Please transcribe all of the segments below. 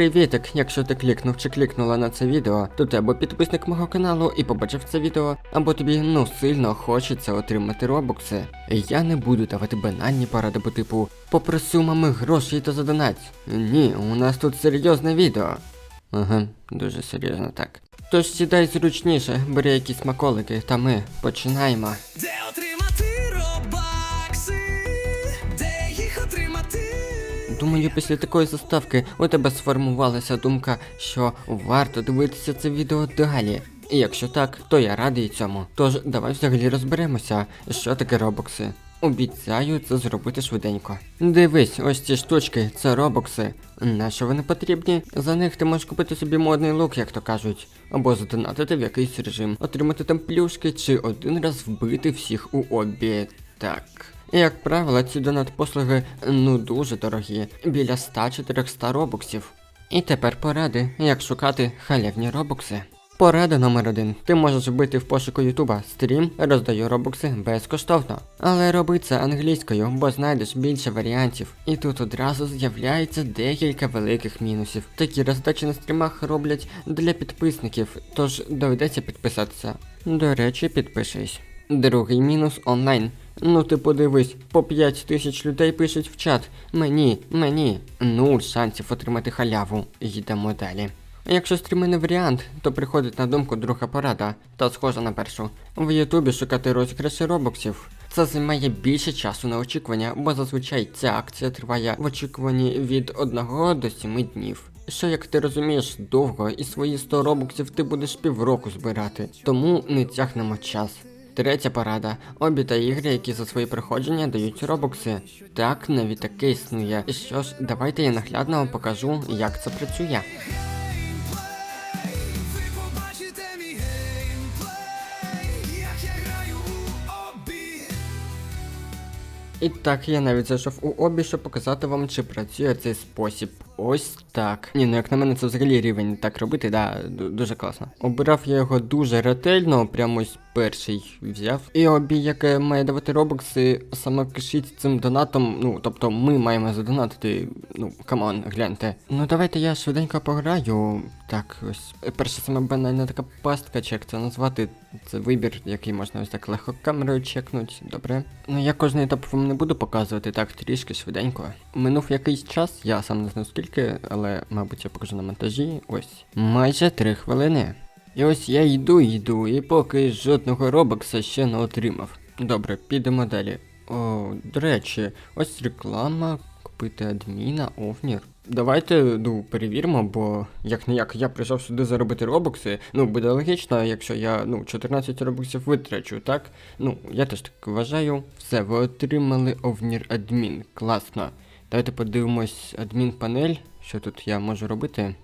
Привітик! Якщо ти клікнув чи клікнула на це відео, то ти або підписник мого каналу і побачив це відео, або тобі ну сильно хочеться отримати робокси. Я не буду давати банальні поради по типу попроси у мами грошей та задонать. Ні, у нас тут серйозне відео. Ага, дуже серйозно так. Тож сідай зручніше, бери якісь смаколики, та ми починаємо. Де Думаю, після такої заставки у тебе сформувалася думка, що варто дивитися це відео далі. І якщо так, то я радий цьому. Тож давай взагалі розберемося, що таке робокси. Обіцяю це зробити швиденько. Дивись, ось ці штучки, це робокси. Нащо вони потрібні? За них ти можеш купити собі модний лук, як то кажуть, або задонатити в якийсь режим, отримати там плюшки чи один раз вбити всіх у обі. Так. І, Як правило, ці донат-послуги ну дуже дорогі, біля 100-400 робоксів. І тепер поради, як шукати халявні робокси. Порада номер один. Ти можеш вбити в пошуку Ютуба стрім, роздаю робокси безкоштовно. Але роби це англійською, бо знайдеш більше варіантів. І тут одразу з'являється декілька великих мінусів. Такі роздачі на стрімах роблять для підписників, тож доведеться підписатися. До речі, підпишись. Другий мінус онлайн. Ну ти подивись, по 5 тисяч людей пишуть в чат. Мені, мені. Нуль шансів отримати халяву. Йдемо далі. Якщо стріми не варіант, то приходить на думку друга порада, та схожа на першу. В Ютубі шукати розіграші робоксів. Це займає більше часу на очікування, бо зазвичай ця акція триває в очікуванні від 1 до 7 днів. Що як ти розумієш довго і свої 100 робоксів ти будеш півроку збирати, тому не тягнемо час. Третя порада. Обі та ігри, які за свої проходження дають робокси. Так, навіть таке існує. І що ж, давайте я наглядно вам покажу, як це працює. І так, я навіть зайшов у обі, щоб показати вам, чи працює цей спосіб. Ось так. Ні, ну як на мене, це взагалі рівень так робити, да, дуже класно. Обирав я його дуже ретельно, прямо ось перший взяв. І обі, яке має давати робокси, саме кишіть цим донатом. Ну, тобто ми маємо задонатити. Ну, камон, гляньте. Ну давайте я швиденько пограю. Так, ось. Перша саме банальна така пастка, чи як це назвати. Це вибір, який можна ось так легко камерою чекнути. Добре. Ну я кожний етап вам не буду показувати, так трішки швиденько. Минув якийсь час, я сам не знаю скільки, але мабуть я покажу на монтажі. Ось. Майже три хвилини. І ось я йду, йду, і поки жодного робокса ще не отримав. Добре, підемо далі. О, до речі, ось реклама, купити адміна, овнір. Давайте ну, перевіримо, бо як не як я прийшов сюди заробити робокси. Ну, буде логічно, якщо я ну 14 робоксів витрачу, так? Ну, я теж так вважаю. Все, ви отримали овнір адмін. Класно. Давайте подивимось адмін панель. Що тут я можу робити?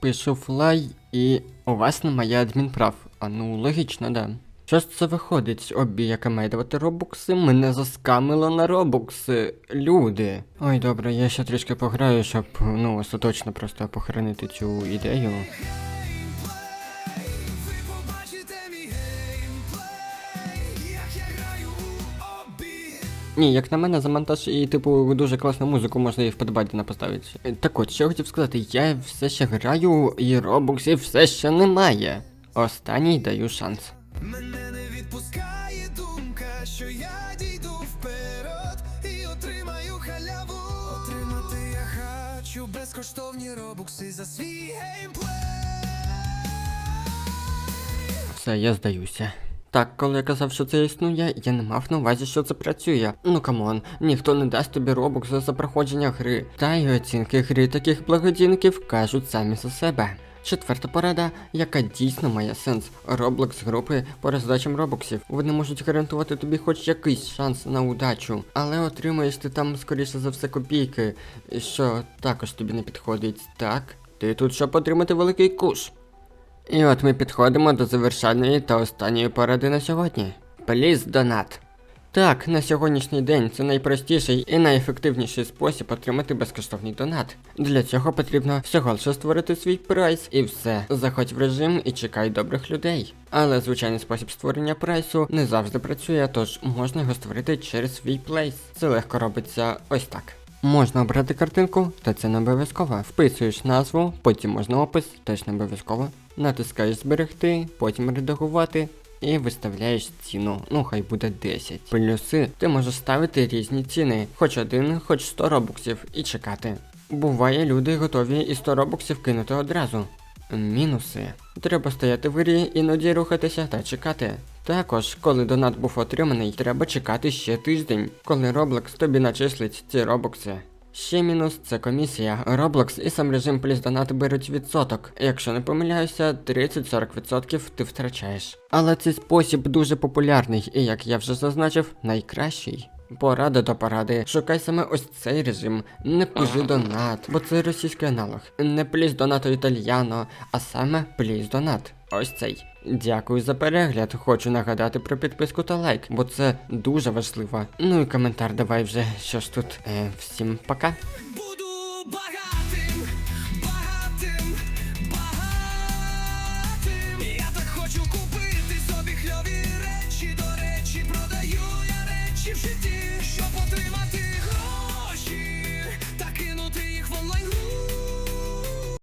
Пишу флай і у вас немає адмінправ. А ну логічно, да. Що ж це виходить? Обі, яка має давати робокси, мене заскамило на робокси. Люди. Ой, добре, я ще трішки пограю, щоб ну остаточно просто похоронити цю ідею. Ні, як на мене, за монтаж і типу дуже класну музику можна і вподобати поставити. Е, Так от, що я хотів сказати, я все ще граю і робоксів все ще немає. Останній даю шанс. Мене не відпускає думка, що я дійду вперед і отримаю халяву. Отримати я хочу безкоштовні робокси за свій геймплей. Все, я здаюся. Так, коли я казав, що це існує, я не мав на увазі, що це працює. Ну камон, ніхто не дасть тобі робок за проходження гри. Та й оцінки гри таких благодійників кажуть самі за себе. Четверта порада, яка дійсно має сенс. Roblox групи по роздачам робоксів. Вони можуть гарантувати тобі хоч якийсь шанс на удачу, але отримаєш ти там, скоріше за все, копійки, що також тобі не підходить. Так, ти тут щоб отримати великий куш. І от ми підходимо до завершальної та останньої поради на сьогодні. Пліз донат. Так, на сьогоднішній день це найпростіший і найефективніший спосіб отримати безкоштовний донат. Для цього потрібно всього лише створити свій прайс і все. Заходь в режим і чекай добрих людей. Але звичайний спосіб створення прайсу не завжди працює, тож можна його створити через свій плейс. Це легко робиться ось так. Можна обрати картинку, та це не обов'язково. Вписуєш назву, потім можна опис, теж не обов'язково. Натискаєш зберегти, потім редагувати. І виставляєш ціну, ну хай буде 10. Плюси ти можеш ставити різні ціни, хоч один, хоч 100 робоксів, і чекати. Буває, люди готові і 100 робоксів кинути одразу. Мінуси. Треба стояти в грі, іноді рухатися та чекати. Також, коли донат був отриманий, треба чекати ще тиждень, коли Roblox тобі начислить ці робокси. Ще мінус це комісія. Roblox і сам режим плюс донат беруть відсоток. Якщо не помиляюся, 30-40% ти втрачаєш. Але цей спосіб дуже популярний і, як я вже зазначив, найкращий. Порада до поради. Шукай саме ось цей режим. Не пужи донат, бо це російський аналог. Не пліс донату італьяно, а саме пліс донат. Ось цей. Дякую за перегляд. Хочу нагадати про підписку та лайк, бо це дуже важливо. Ну і коментар давай вже. Що ж тут? Е, всім пока.